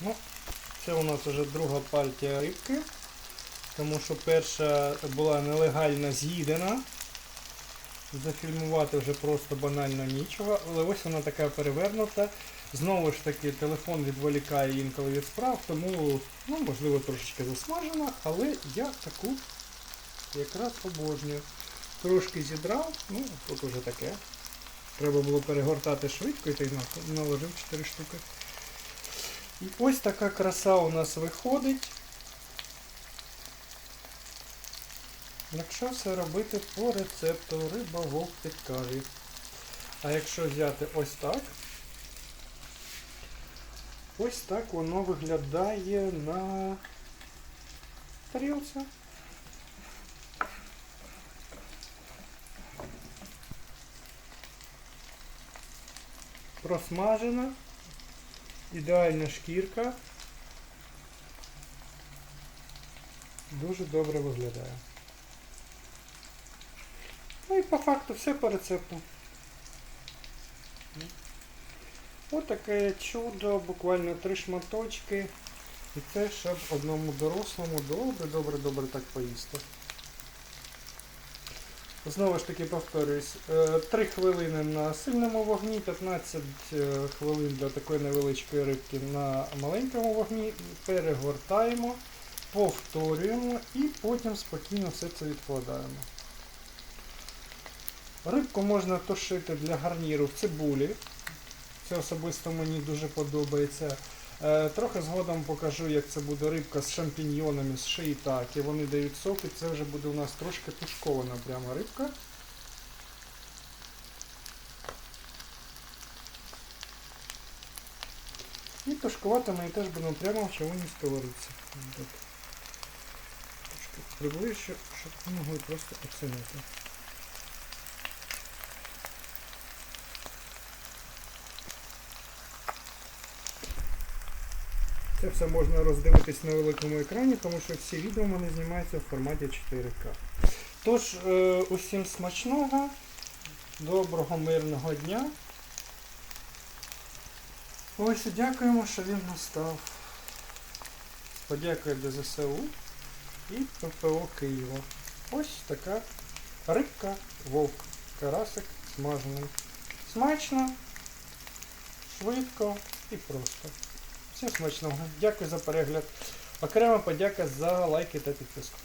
Ну, це у нас вже друга партія рибки. Тому що перша була нелегально з'їдена. Зафільмувати вже просто банально нічого. Але ось вона така перевернута. Знову ж таки, телефон відволікає інколи від справ, тому, ну, можливо, трошечки засмажена, але я таку якраз обожнюю. Трошки зідрав, ну, тут уже таке. Треба було перегортати швидко і ти наложив 4 штуки. І ось така краса у нас виходить. Якщо все робити по рецепту риба вовк підкаже. А якщо взяти ось так, ось так воно виглядає на тарілці. Просмажена, ідеальна шкірка. Дуже добре виглядає. Ну і по факту все по рецепту. Отаке чудо, буквально три шматочки. І це щоб одному дорослому добре, добре, добре так поїсти. Знову ж таки повторюсь, 3 хвилини на сильному вогні, 15 е, хвилин для такої невеличкої рибки на маленькому вогні. Перегортаємо, повторюємо і потім спокійно все це відкладаємо. Рибку можна тушити для гарніру в цибулі. Це особисто мені дуже подобається. Е, Трохи згодом покажу, як це буде рибка з шампіньйонами, з шиїтаки. Вони дають сок і це вже буде у нас трошки тушкована прямо рибка. І тушкувати ми теж будемо прямо в човуній сковорідці. Трошки приближче, щоб могли просто оцінити. Це все можна роздивитись на великому екрані, тому що всі відео в мене знімаються в форматі 4К. Тож, е, усім смачного, доброго, мирного дня. Ось і дякуємо, що він настав. Подякую ДЗСУ і ППО Києва. Ось така рибка, вовк, карасик смажений. Смачно, швидко і просто. Всім смачного. Дякую за перегляд. Окрема подяка за лайки та підписку.